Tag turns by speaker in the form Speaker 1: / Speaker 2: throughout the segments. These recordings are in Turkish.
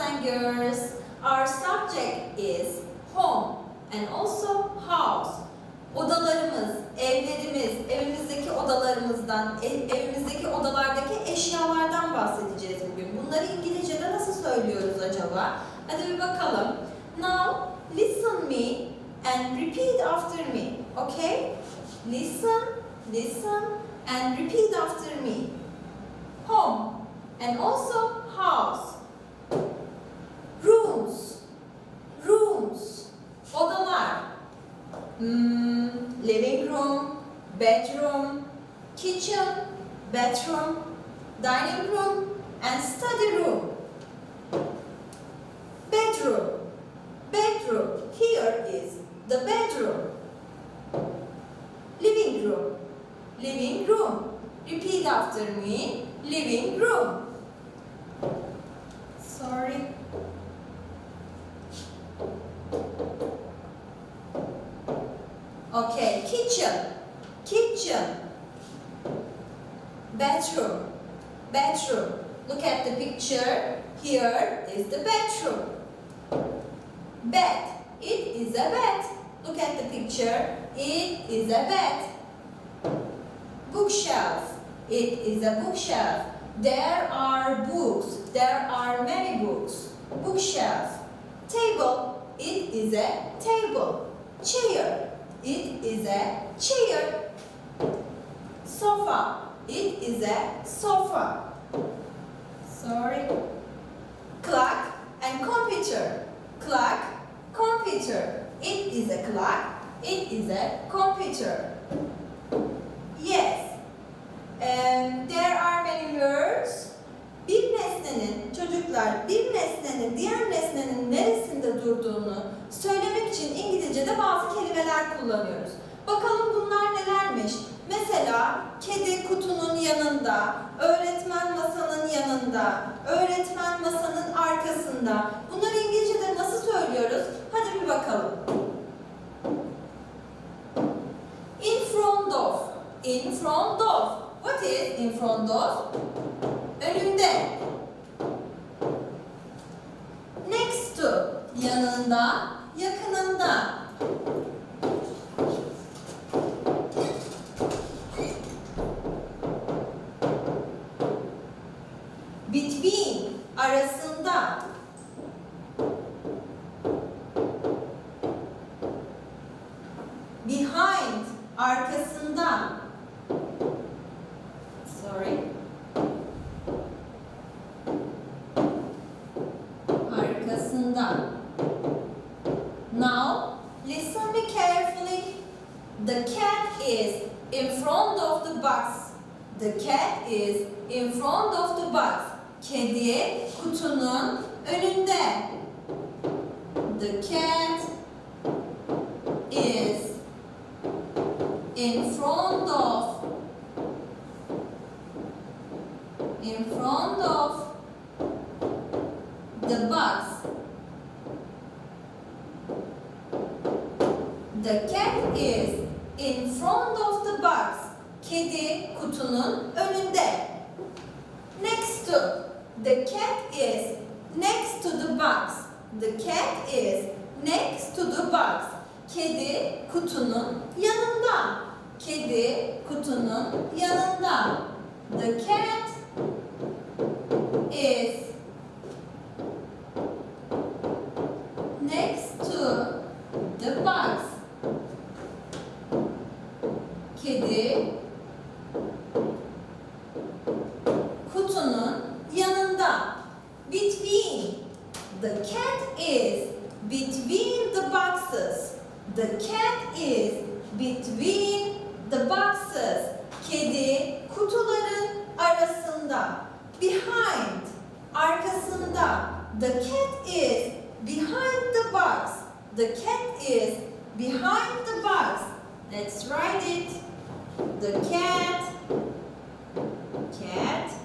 Speaker 1: and girls, our subject is home and also house. Odalarımız, evlerimiz, evimizdeki odalarımızdan, ev- evimizdeki odalardaki eşyalardan bahsedeceğiz bugün. Bunları İngilizce'de nasıl söylüyoruz acaba? Hadi bir bakalım. Now, listen me and repeat after me. Okay? Listen, listen and repeat after me. Home and also house. Rooms, rooms, odalar. Hmm, living room, bedroom, kitchen, bathroom, dining room, and study room. Bedroom, bedroom. Here is the bedroom. Living room, living room. Repeat after me. Living room. Sorry. Okay, kitchen, kitchen. Bedroom, bedroom. Look at the picture. Here is the bedroom. Bed, it is a bed. Look at the picture. It is a bed. Bookshelf, it is a bookshelf. There are books. There are many books. Bookshelf. Table, it is a table. Chair, it is a chair. Sofa, it is a sofa. Sorry. Clock and computer. Clock, computer. It is a clock. It is a computer. Yes. And there are many words. Bir nesnenin, çocuklar bir nesnenin diğer nesnenin neresinde durduğunu söylemek için İngilizce'de bazı kelimeler kullanıyoruz. Bakalım bunlar nelermiş? Mesela kedi kutunun yanında, öğretmen masanın yanında, öğretmen masanın arkasında. Bunları İngilizce'de nasıl söylüyoruz? Hadi bir bakalım. In front of. In front of. What is in front of? Önünde. Next to. Yanında, yakınında. In front of in front of the bus. The cat is in front of the box. Kedi kutunun kutunun yanında. The cat is next to the box. Kedi kutunun yanında. Between. The cat is between the boxes. The cat is between the boxes. Kedi kutuların arasında. Behind. Arkasında. The cat is behind the box. The cat is behind the box. Let's write it. The cat cat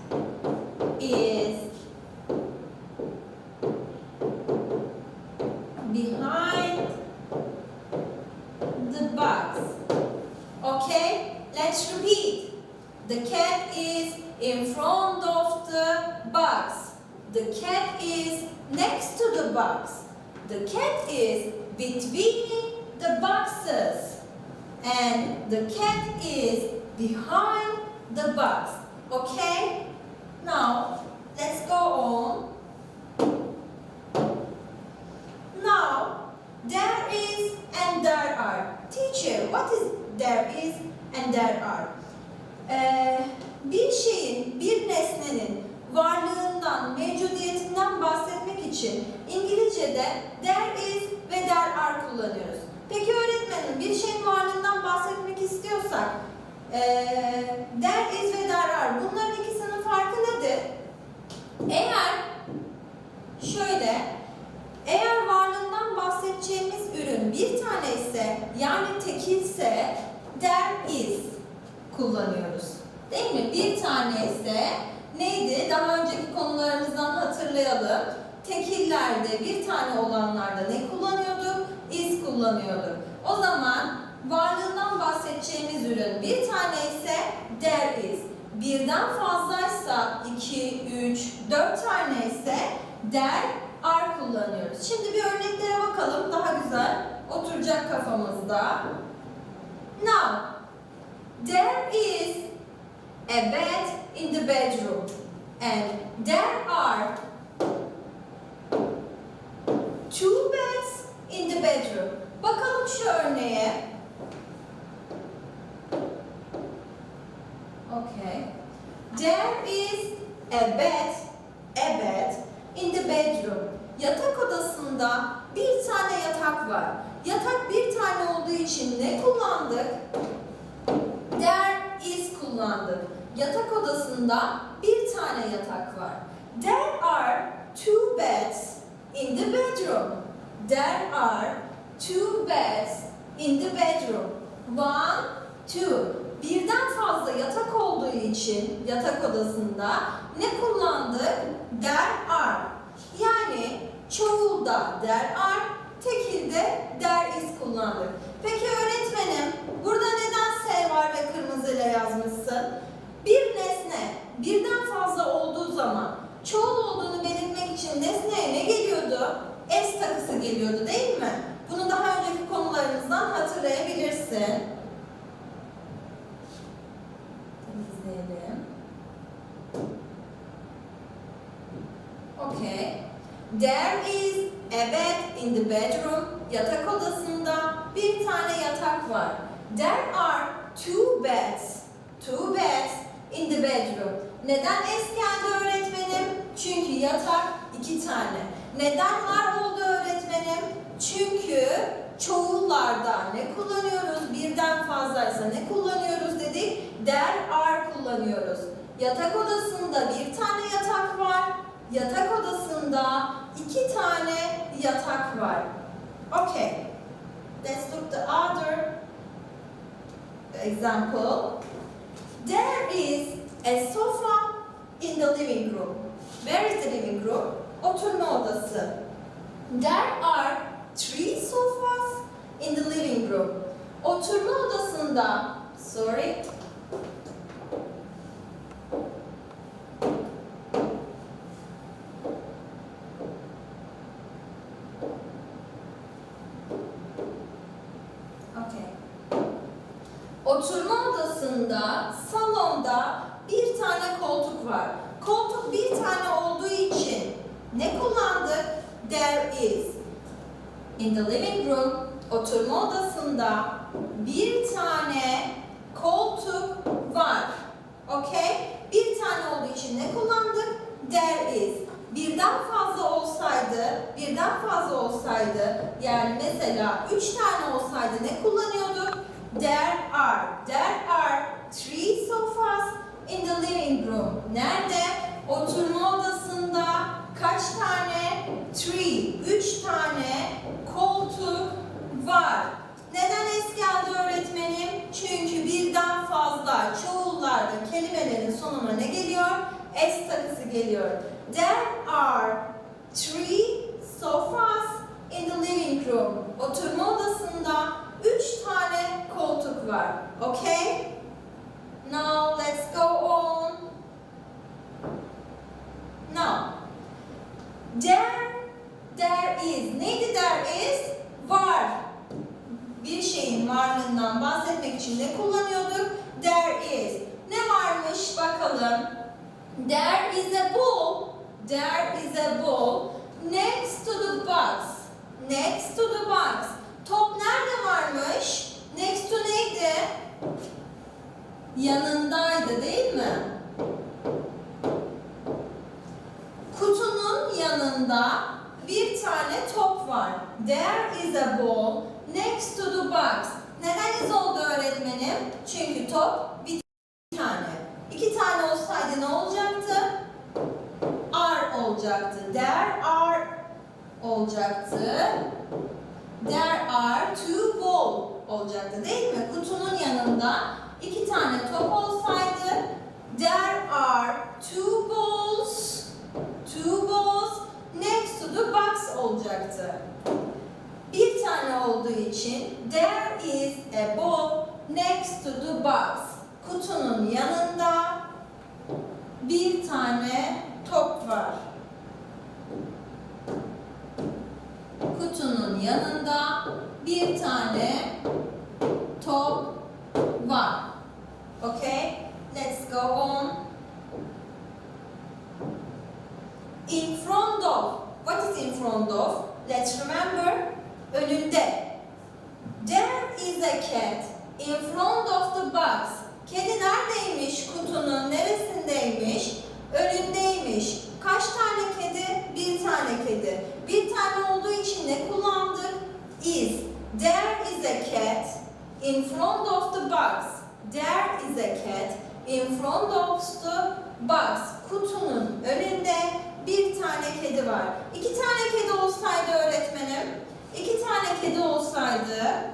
Speaker 1: let's repeat. The cat is in front of the box. The cat is next to the box. The cat is between the boxes. And the cat is behind the box. Okay? Now, let's go on. Now, there is and there are. Teacher, what is there is and there are? Ee, bir şeyin, bir nesnenin varlığından, mevcudiyetinden bahsetmek için İngilizce'de there is ve there are kullanıyoruz. Peki öğretmenim bir şeyin varlığından bahsetmek istiyorsak ee, there is ve there are bunların ikisinin farkı nedir? Eğer şöyle eğer varlığından bahsedeceğimiz ürün bir tane ise yani tekilse there is kullanıyoruz. Değil mi? Bir tane ise neydi? Daha önceki konularımızdan hatırlayalım. Tekillerde bir tane olanlarda ne kullanıyorduk? Is kullanıyorduk. O zaman varlığından bahsedeceğimiz ürün bir tane ise there is. Birden fazlaysa 2, 3, 4 tane ise there are kullanıyoruz. Şimdi bir örneklere bakalım. Daha güzel oturacak kafamızda. Now, there is a bed in the bedroom and there are two beds in the bedroom. Bakalım şu örneğe. Okay. There is a bed, a bed in the bedroom. Yatak odasında bir tane yatak var. Yatak bir tane olduğu için ne kullandık? There is kullandık. Yatak odasında bir tane yatak var. There are two beds in the bedroom. There are two beds in the bedroom. One, two. Birden fazla yatak olduğu için yatak odasında ne kullandık? There are. Yani çoğulda there are, tekilde there is kullandık. Peki öğretmenim, burada neden S var ve kırmızıyla yazmışsın? Bir nesne birden fazla olduğu zaman çoğul olduğunu belirtmek için nesneye ne geliyordu? S takısı geliyordu değil mi? Bunu daha önceki konularımızdan hatırlayabilirsin. Temizleyelim. Okay. There is a bed in the bedroom. Yatak odasında bir tane yatak var. There are two beds. Two beds in the bedroom. Neden es geldi öğretmenim? Çünkü yatak iki tane. Neden var oldu öğretmenim? Çünkü çoğullarda ne kullanıyoruz? Birden fazlaysa ne kullanıyoruz dedik? There are kullanıyoruz. Yatak odasında bir tane yatak var. Yatak odasında iki tane yatak var. Okay. Let's look the other example. There is a sofa in the living room. Where is the living room? Oturma odası. There are three sofas in the living room. Oturma odasında, sorry, Okay. Oturma odasında, salonda bir tane koltuk var. Koltuk bir tane olduğu için ne kullandık? There is. In the living room, oturma odasında bir tane koltuk var. Okay? Bir tane olduğu için ne kullandık? There is. Birden fazla olsaydı, birden fazla olsaydı, yani mesela üç tane olsaydı ne kullanıyorduk? There are. There are three sofas in room. Nerede? Oturma odasında kaç tane? Three. Üç tane koltuk var. Neden es geldi öğretmenim? Çünkü birden fazla çoğullarda kelimelerin sonuna ne geliyor? S takısı geliyor. There are three sofas in the living room. Oturma odasında üç tane koltuk var. Okay? Now let's go on. Now, There, there is. Neydi there is? Var. Bir şeyin varlığından bahsetmek için ne kullanıyorduk? There is. Ne varmış bakalım. There is a ball. There is a ball next to the box. Next to the box. Top nerede varmış? Next to neydi? Yanındaydı değil mi? Kutunun yanında bir tane top var. There is a ball next to the box. Neden is oldu öğretmenim? Çünkü top bir tane. İki tane olsaydı ne olacaktı? Are olacaktı. There are olacaktı. There are two ball olacaktı değil mi? Kutunun yanında iki tane top olsaydı there are two balls two balls next to the box olacaktı. Tane olduğu için there is a ball next to the box. Kutunun yanında bir tane top var. Kutunun yanında bir tane top var. Okay? Let's go on. In front of. What is in front of? Let's remember. Önünde. There is a cat in front of the box. Kedi neredeymiş? Kutunun neresindeymiş? Önündeymiş. Kaç tane kedi? Bir tane kedi. Bir tane olduğu için ne kullandık? Is. There is a cat in front of the box. There is a cat in front of the box. Kutunun önünde bir tane kedi var. İki tane kedi olsaydı öğretmenim, iki tane kedi olsaydı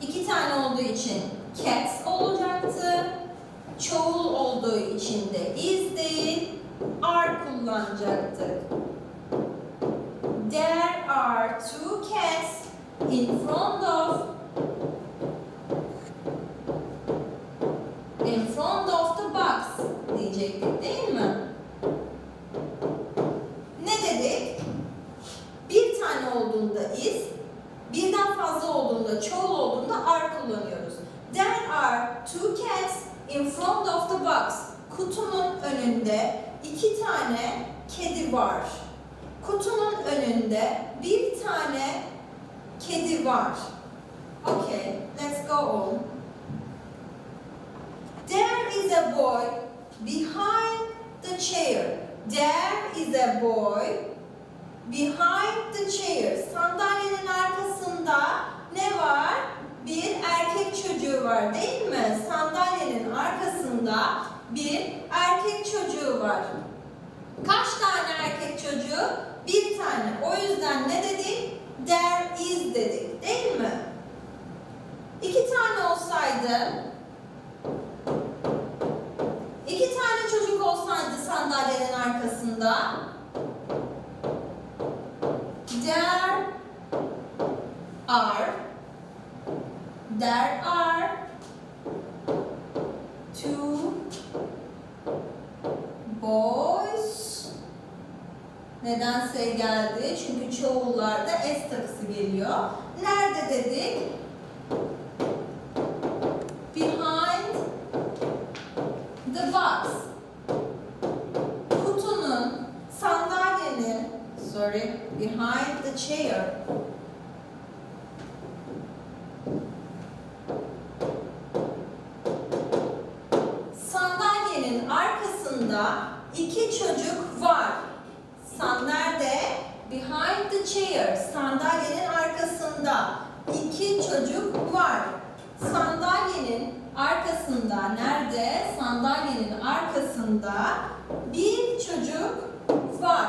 Speaker 1: iki tane olduğu için cats olacaktı. Çoğul olduğu için de is değil, are kullanacaktık. There are two cats in front of in front of the box diyecektik değil mi? Ne dedik? Bir tane olduğunda is, birden fazla olduğunda, çoğul olduğunda are kullanıyoruz. There are two cats in front of the box. Kutunun önünde iki tane kedi var. Kutunun önünde bir tane var. Okay, let's go on. There is a boy behind the chair. There is a boy behind the chair. Sandalyenin arkasında ne var? Bir erkek çocuğu var değil mi? Sandalyenin arkasında bir erkek çocuğu var. Kaç tane erkek çocuğu? Bir tane. O yüzden ne dedik? There is dedik değil mi? İki tane olsaydı İki tane çocuk olsaydı sandalyenin arkasında There are There are two Nedense geldi çünkü çoğullarda S takısı geliyor. Nerede dedik? Behind the box. Kutunun, sandalyenin, sorry, behind the chair. Sandalyenin arkasında iki çocuk var. San nerede? Behind the chair. Sandalyenin arkasında iki çocuk var. Sandalyenin arkasında nerede? Sandalyenin arkasında bir çocuk var.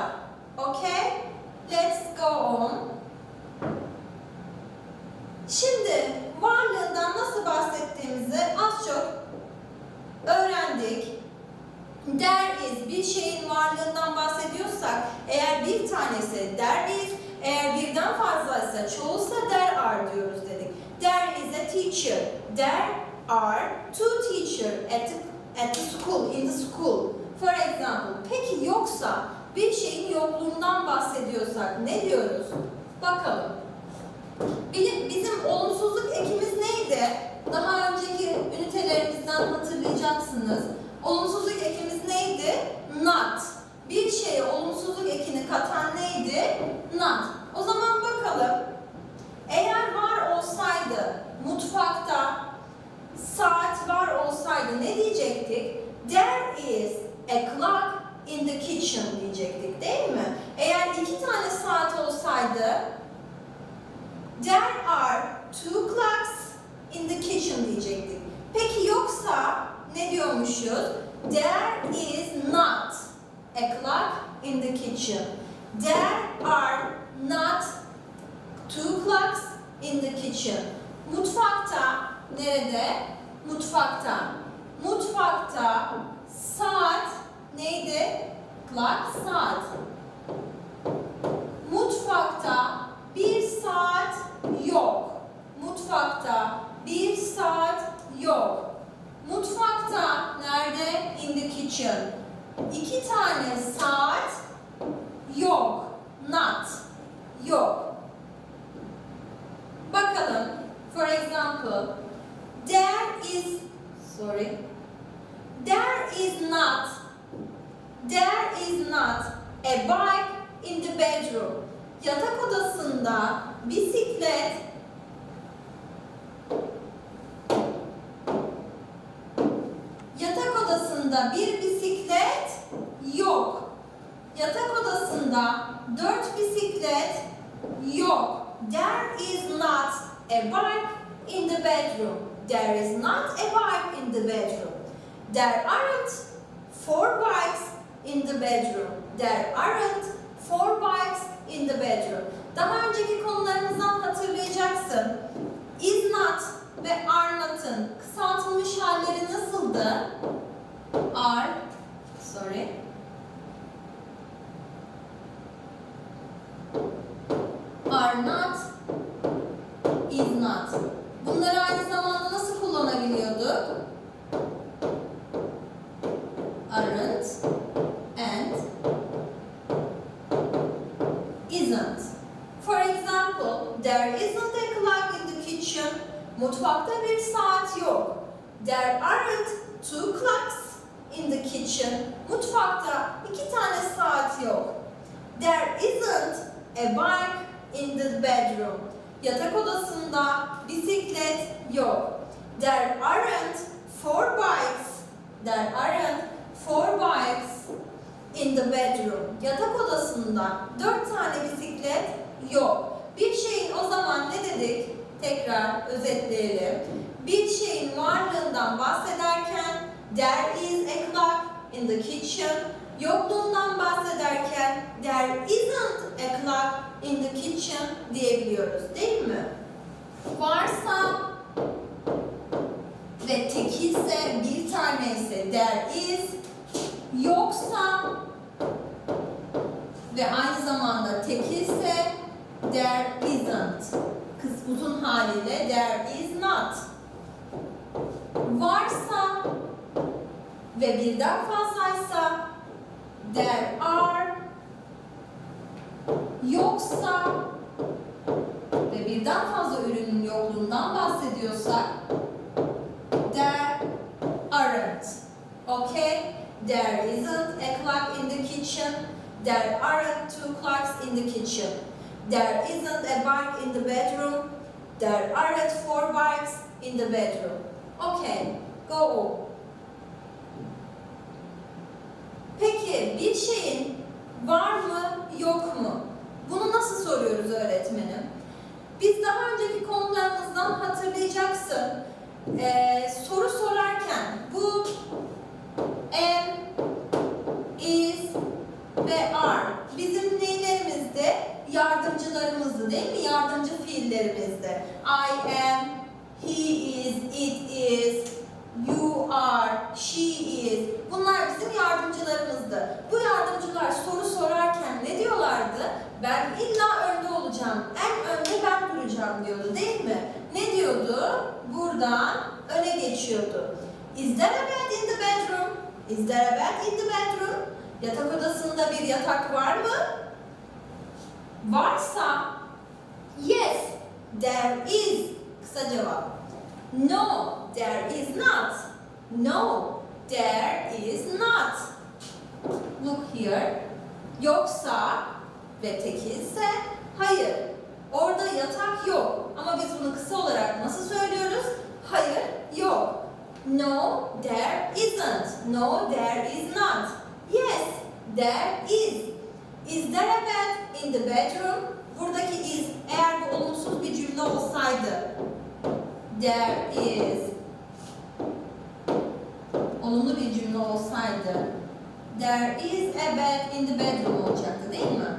Speaker 1: Okay? Let's go on. Şimdi varlığından nasıl bahsettiğimizi az çok öğrendik. There is bir şeyin varlığından bahsediyorsak eğer bir tanesi there is, eğer fazlaysa çoğulsa there are diyoruz dedik. There is a teacher. There are two teachers at at the school, in the school. For example, peki yoksa bir şeyin yokluğundan bahsediyorsak ne diyoruz? Bakalım. Bizim olumsuzluk ekimiz neydi? Daha önceki ünitelerimizden hatırlayacaksınız. Olumsuzluk ekimiz neydi? Not. Bir şeye olumsuzluk ekini katan neydi? Not. O zaman bakalım. Eğer var olsaydı mutfakta saat var olsaydı ne diyecektik? There is a clock in the kitchen diyecektik değil mi? Eğer iki tane saat olsaydı There are two clocks in the kitchen diyecektik. Peki yoksa ne diyormuşuz? There is not a clock in the kitchen. There are not two clocks in the kitchen. Mutfakta nerede? Mutfakta. Mutfakta saat neydi? Clock saat. Mutfakta bir saat yok. Mutfakta bir saat yok. Mutfakta nerede? In the kitchen. İki tane saat yok. Not. Yok. да Yatak odasında dört tane bisiklet yok. Bir şeyin o zaman ne dedik? Tekrar özetleyelim. Bir şeyin varlığından bahsederken there is a clock in the kitchen. Yokluğundan bahsederken there isn't a clock in the kitchen diyebiliyoruz değil mi? Varsa ve tekilse bir tane ise there is yoksa ve aynı zamanda tekilse there isn't kız uzun haliyle there is not varsa ve birden fazlaysa there are yoksa ve birden fazla ürünün yokluğundan bahsediyorsak there aren't. Okay? There isn't a clock in the kitchen. There aren't two clocks in the kitchen. There isn't a bike in the bedroom. There aren't four bikes in the bedroom. Okay, go on. Peki bir şeyin var mı yok mu? Bunu nasıl soruyoruz öğretmenim? Biz daha önceki konularımızdan hatırlayacaksın. Ee, soru sorarken bu am, is ve are bizim neylerimizde? Yardımcılarımızdı değil mi? Yardımcı fiillerimizdi. I am, he is, it is, you are, she is. Bunlar bizim yardımcılarımızdı. Bu yardımcılar soru sorarken ne diyorlardı? Ben illa önde olacağım. En önde ben duracağım diyordu değil mi? Ne diyordu? buradan öne geçiyordu. Is there a bed in the bedroom? Is there a bed in the bedroom? Yatak odasında bir yatak var mı? Varsa yes, there is. Kısa cevap. No, there is not. No, there is not. Look here. Yoksa ve tekilse hayır. Orada yatak yok. Ama biz bunu kısa olarak nasıl söylüyoruz? Hayır, yok. No, there isn't. No, there is not. Yes, there is. Is there a bed in the bedroom? Buradaki is eğer bu olumsuz bir cümle olsaydı. There is. Olumlu bir cümle olsaydı. There is a bed in the bedroom olacaktı değil mi?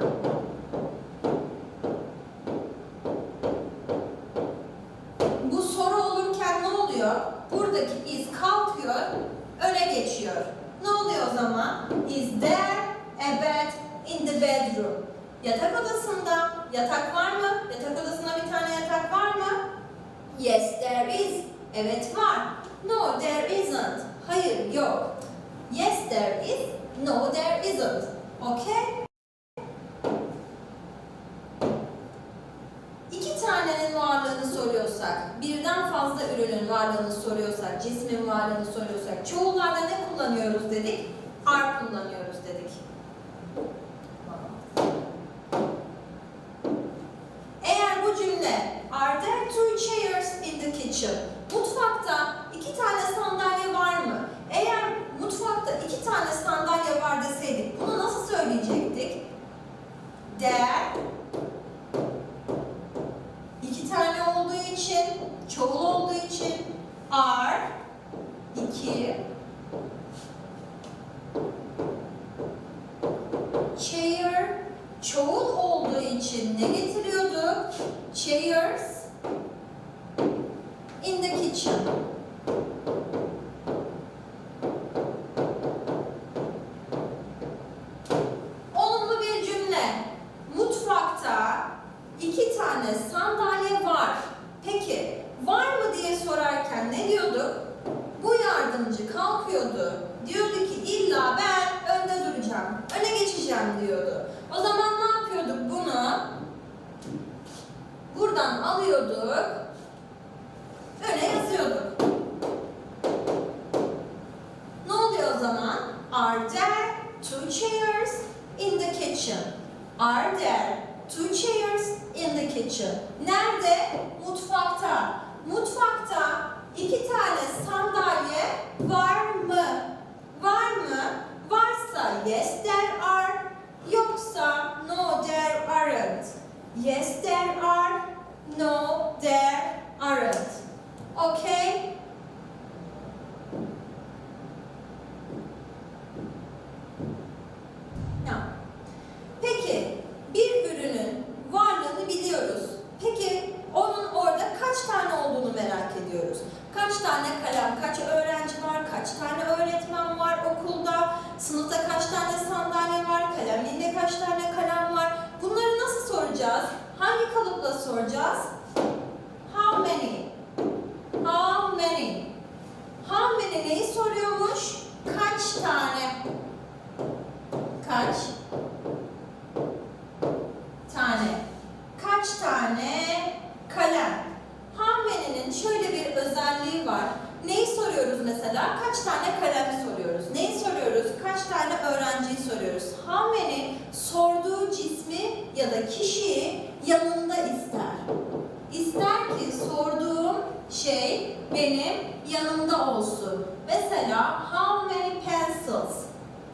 Speaker 1: Benim yanımda olsun. Mesela how many pencils?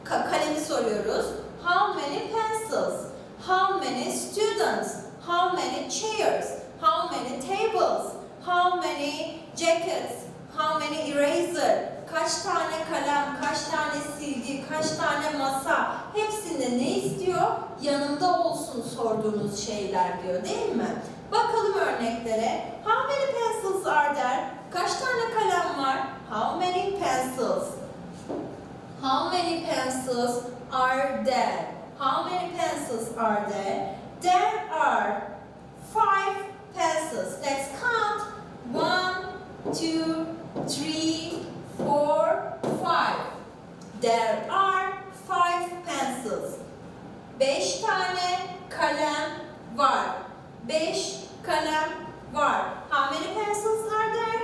Speaker 1: Ka- kalemi soruyoruz. How many pencils? How many students? How many chairs? How many tables? How many jackets? How many eraser? Kaç tane kalem, kaç tane silgi, kaç tane masa? Hepsinde ne istiyor? Yanımda olsun sorduğunuz şeyler diyor değil mi? Bakalım örneklere. How many pencils are there? Kaç tane kalem var? How many pencils? How many pencils are there? How many pencils are there? There are five pencils. Let's count. One, two, three, four, five. There are five pencils. Beş tane kalem var. Beş kalem var. How many pencils are there?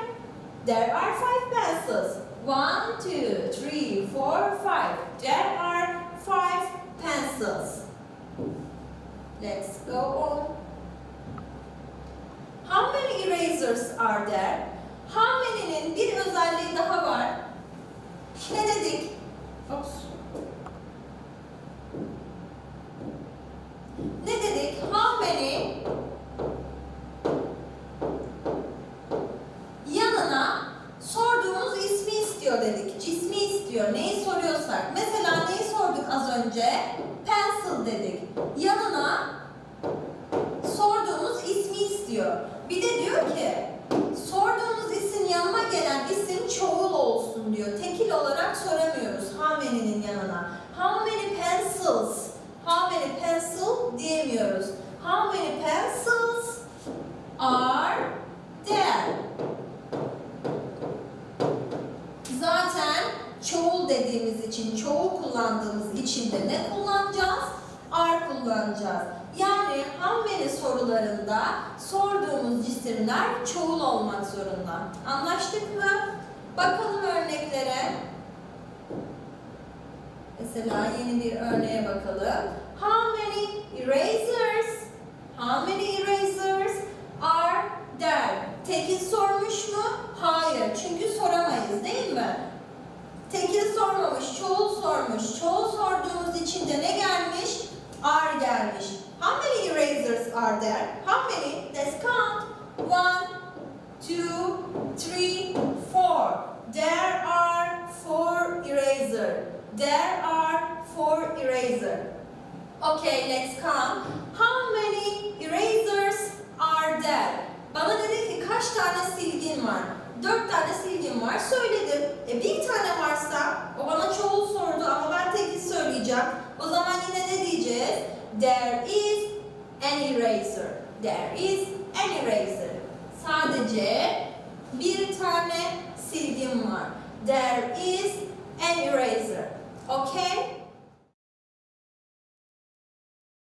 Speaker 1: There are five pencils. One, two, three, four, five. There are five pencils. Let's go on. How many erasers are there? How many'nin bir özelliği daha var. Ne dedik? Ops. Ne dedik? How many yanına sorduğumuz ismi istiyor dedik. Cismi istiyor. Neyi soruyorsak. Mesela neyi sorduk az önce? Pencil dedik. Yanına sorduğumuz istiyor. Bir de diyor ki sorduğumuz isim yanına gelen isim çoğul olsun diyor. Tekil olarak soramıyoruz how many'nin yanına. How many pencils? How many pencil diyemiyoruz. How many pencils are there? Zaten çoğul dediğimiz için, çoğul kullandığımız için de ne kullanacağız? Are kullanacağız. Yani many sorularında sorduğumuz cisimler çoğul olmak zorunda. Anlaştık mı? Bakalım örneklere. Mesela yeni bir örneğe bakalım. How many erasers? How many erasers are there? Tekil sormuş mu? Hayır. Çünkü soramayız değil mi? Tekil sormamış, çoğul sormuş. Çoğul sorduğumuz için de ne gelmiş? Are gelmiş. How many erasers are there? How many? Let's count. One, two, three, four. There are four eraser. There are four eraser. Okay, let's count. How many erasers are there? Bana dedi ki kaç tane silgin var? Dört tane silgin var. Söyledim. E bir tane varsa o bana çoğul sordu ama ben tekil söyleyeceğim. O zaman yine ne diyeceğiz? There is an eraser. There is an eraser. Sadece bir tane silgim var. There is an eraser. Okay?